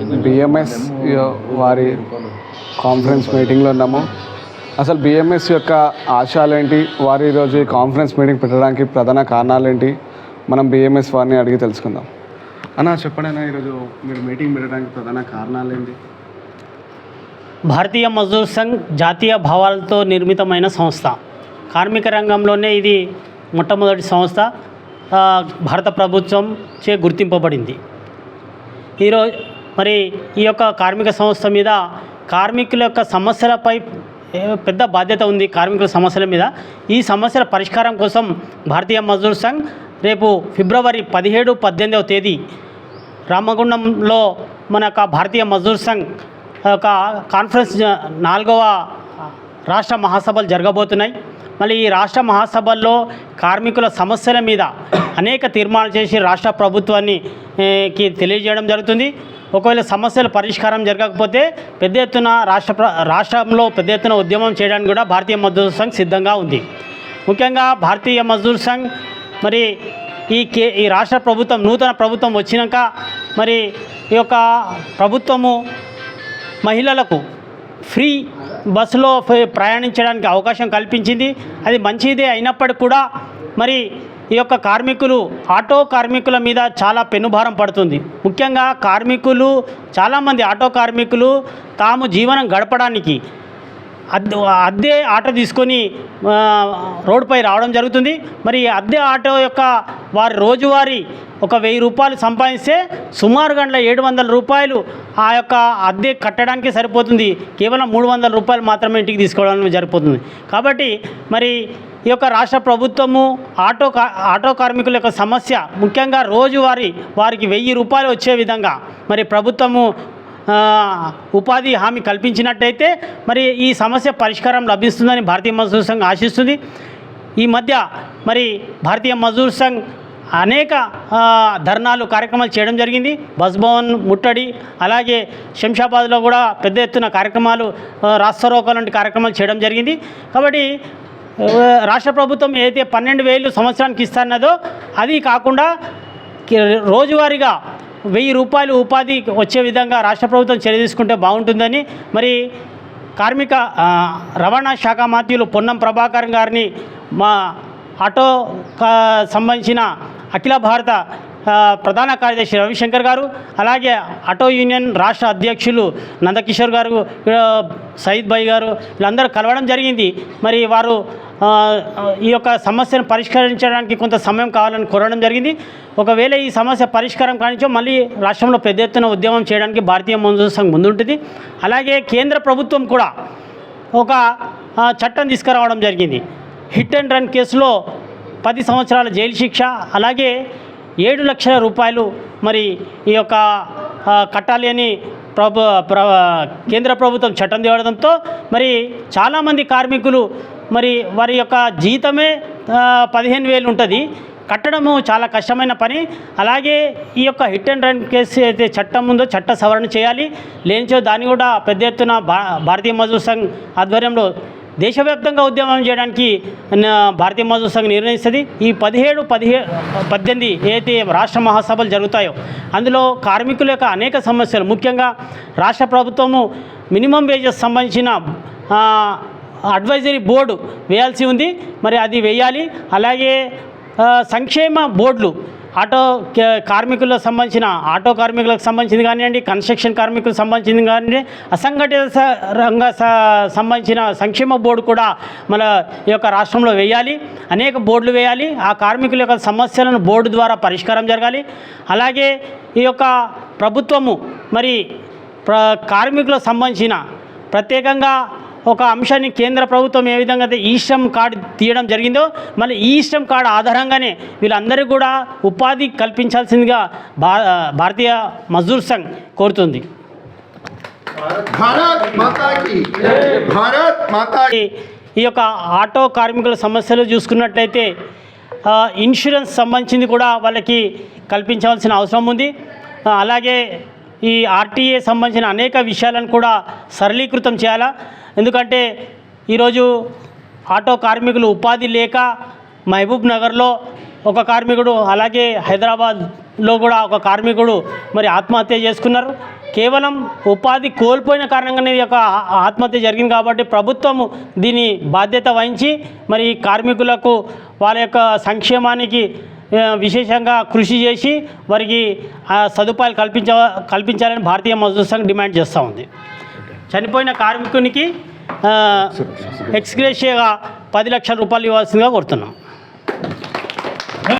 BMS వారి conference మీటింగ్లో ఉన్నాము. అసలు బిఎంఎస్ యొక్క ఆశయాలు ఏంటి వారు ఈరోజు ఈ కాన్ఫరెన్స్ మీటింగ్ పెట్టడానికి ప్రధాన కారణాలు ఏంటి మనం బిఎంఎస్ వారిని అడిగి తెలుసుకుందాం. అన్న చెప్పండి అన్న ఈరోజు మీరు మీటింగ్ పెట్టడానికి ప్రధాన కారణాలు ఏంటి భారతీయ మజ్దూర్ సంఘ్ జాతీయ భావాలతో నిర్మితమైన సంస్థ. కార్మిక రంగంలోనే ఇది మొట్టమొదటి సంస్థ ఆ, భారత ప్రభుత్వం చే గుర్తింపబడింది. ఈరోజు మరి ఈ యొక్క కార్మిక సంస్థ మీద కార్మికుల యొక్క సమస్యలపై పెద్ద బాధ్యత ఉంది కార్మికుల సమస్యల మీద. ఈ సమస్యల పరిష్కారం కోసం భారతీయ మజ్దూర్ సంఘ్ రేపు ఫిబ్రవరి పదిహేడు పద్దెనిమిదవ తేదీ రామగుండంలో మన యొక్క భారతీయ మజ్దూర్ సంఘ్ ఒక కాన్ఫరెన్స్ నాలుగవ రాష్ట్ర మహాసభలు జరగబోతున్నాయి. మళ్ళీ ఈ రాష్ట్ర మహాసభల్లో కార్మికుల సమస్యల మీద అనేక తీర్మానాలు చేసి రాష్ట్ర ప్రభుత్వాన్ని కి తెలియజేయడం జరుగుతుంది. ఒకవేళ సమస్యల పరిష్కారం జరగకపోతే పెద్ద ఎత్తున రాష్ట్ర రాష్ట్రంలో పెద్ద ఎత్తున ఉద్యమం చేయడానికి కూడా భారతీయ మజ్దూర్ సంఘ్ సిద్ధంగా ఉంది. ముఖ్యంగా భారతీయ మజ్దూర్ సంఘ్ మరి ఈ కే ఈ రాష్ట్ర ప్రభుత్వం నూతన ప్రభుత్వం వచ్చినాక మరి ఈ యొక్క ప్రభుత్వము మహిళలకు ఫ్రీ బస్సులో ప్రయాణించడానికి అవకాశం కల్పించింది. అది మంచిదే అయినప్పటికీ కూడా మరి ఈ యొక్క కార్మికులు ఆటో కార్మికుల మీద చాలా పెనుభారం పడుతుంది. ముఖ్యంగా కార్మికులు చాలామంది ఆటో కార్మికులు తాము జీవనం గడపడానికి అద్దె అద్దె ఆటో తీసుకొని రోడ్డుపై రావడం జరుగుతుంది. మరి అద్దె ఆటో యొక్క వారి రోజువారీ ఒక వెయ్యి రూపాయలు సంపాదిస్తే సుమారు గంటల ఏడు వందల రూపాయలు ఆ యొక్క అద్దె కట్టడానికి సరిపోతుంది. కేవలం మూడు వందల రూపాయలు మాత్రమే ఇంటికి తీసుకోవడం సరిపోతుంది కాబట్టి మరి ఈ యొక్క రాష్ట్ర ప్రభుత్వము ఆటో కా ఆటో కార్మికుల యొక్క సమస్య ముఖ్యంగా రోజువారీ వారికి వెయ్యి రూపాయలు వచ్చే విధంగా మరి ప్రభుత్వము ఉపాధి హామీ కల్పించినట్టయితే మరి ఈ సమస్య పరిష్కారం లభిస్తుందని భారతీయ మజదూర్ సంఘ్ ఆశిస్తుంది. ఈ మధ్య మరి భారతీయ మజదూర్ సంఘ్ అనేక ధర్నాలు కార్యక్రమాలు చేయడం జరిగింది. బస్ భవన్ ముట్టడి అలాగే శంషాబాద్లో కూడా పెద్ద ఎత్తున కార్యక్రమాలు ఆ, లాంటి కార్యక్రమాలు చేయడం జరిగింది. కాబట్టి రాష్ట్ర ప్రభుత్వం ఏదైతే పన్నెండు వేలు సంవత్సరానికి ఇస్తున్నదో అది కాకుండా రోజువారీగా వెయ్యి రూపాయలు ఉపాధి వచ్చే విధంగా రాష్ట్ర ప్రభుత్వం చర్య తీసుకుంటే బాగుంటుందని మరి కార్మిక రవాణా శాఖ మంత్రులు పొన్నం ప్రభాకర్ గారిని మా ఆటో కా- సంబంధించిన అఖిల భారత ప్రధాన కార్యదర్శి రవిశంకర్ గారు అలాగే ఆటో యూనియన్ రాష్ట్ర అధ్యక్షులు నందకిషోర్ గారు సయీద్ భాయ్ గారు వీళ్ళందరూ కలవడం జరిగింది. మరి వారు ఈ యొక్క సమస్యను పరిష్కరించడానికి కొంత సమయం కావాలని కోరడం జరిగింది. ఒకవేళ ఈ సమస్య పరిష్కారం కానిచో మళ్ళీ రాష్ట్రంలో పెద్ద ఎత్తున ఉద్యమం చేయడానికి భారతీయ మజ్దూర్ సంఘ్ ముందుంటుంది. అలాగే కేంద్ర ప్రభుత్వం కూడా ఒక చట్టం తీసుకురావడం జరిగింది. హిట్ అండ్ రన్ కేసులో పది సంవత్సరాల జైలు శిక్ష అలాగే ఏడు లక్షల రూపాయలు మరి ఈ యొక్క కట్టాలి అని ప్రభు ప్ర కేంద్ర ప్రభుత్వం చట్టం తేవడంతో మరి చాలామంది కార్మికులు మరి వారి యొక్క జీతమే పదిహేను వేలు ఉంటుంది. కట్టడము చాలా కష్టమైన పని. అలాగే ఈ యొక్క హిట్ అండ్ రన్ కేసు అయితే చట్టం ఉందో చట్ట సవరణ చేయాలి. లేనిచో దాన్ని కూడా పెద్ద ఎత్తున భా భారతీయ మజూర్ సంఘ్ ఆధ్వర్యంలో దేశవ్యాప్తంగా ఉద్యమం చేయడానికి భారతీయ మజూర్ సంఘం నిర్ణయిస్తుంది. ఈ పదిహేడు పదిహే పద్దెనిమిది ఏదైతే రాష్ట్ర మహాసభలు జరుగుతాయో అందులో కార్మికుల యొక్క అనేక సమస్యలు. ముఖ్యంగా రాష్ట్ర ప్రభుత్వము మినిమం వేజెస్ సంబంధించిన అడ్వైజరీ బోర్డు వేయాల్సి ఉంది. మరి అది వేయాలి. అలాగే సంక్షేమ బోర్డులు ఆటో కార్మికులకు సంబంధించిన ఆటో కార్మికులకు సంబంధించింది కానివ్వండి కన్స్ట్రక్షన్ కార్మికులకు సంబంధించింది కానివ్వండి అసంఘటిత రంగ స- సంబంధించిన సంక్షేమ బోర్డు కూడా మన ఈ యొక్క రాష్ట్రంలో వేయాలి. అనేక బోర్డులు వేయాలి. ఆ కార్మికుల యొక్క సమస్యలను బోర్డు ద్వారా పరిష్కారం జరగాలి. అలాగే ఈ యొక్క ప్రభుత్వము మరి ప్ర కార్మికులకు సంబంధించిన ప్రత్యేకంగా ఒక అంశాన్ని కేంద్ర ప్రభుత్వం ఏ విధంగా అయితే శ్రమ్ కార్డు తీయడం జరిగిందో మళ్ళీ ఈ శ్రమ్ కార్డు ఆధారంగానే వీళ్ళందరికీ కూడా ఉపాధి కల్పించాల్సిందిగా భారతీయ మజ్దూర్ సంఘ్ కోరుతుంది. ఈ యొక్క ఆటో కార్మికుల సమస్యలు చూసుకున్నట్లయితే ఇన్సూరెన్స్ సంబంధించింది కూడా వాళ్ళకి కల్పించవలసిన అవసరం ఉంది. అలాగే ఈ ఆర్టీఏ సంబంధించిన అనేక విషయాలను కూడా సరళీకృతం చేయాలా? ఎందుకంటే ఈరోజు ఆటో కార్మికులు ఉపాధి లేక మహబూబ్ నగర్లో ఒక కార్మికుడు అలాగే హైదరాబాద్లో కూడా ఒక కార్మికుడు మరి ఆత్మహత్య చేసుకున్నారు. కేవలం ఉపాధి కోల్పోయిన కారణంగానే ఈ యొక్క ఆత్మహత్య జరిగింది కాబట్టి ప్రభుత్వము దీని బాధ్యత వహించి మరి ఈ కార్మికులకు వాళ్ళ యొక్క సంక్షేమానికి విశేషంగా కృషి చేసి వారికి సదుపాయాలు కల్పించ కల్పించాలని భారతీయ మజ్దూర్ సంఘ్ డిమాండ్ చేస్తూ ఉంది. చనిపోయిన కార్మికునికి ఎక్స్గ్రేషియాగా పది లక్షల రూపాయలు ఇవ్వాల్సిందిగా కోరుతున్నాం.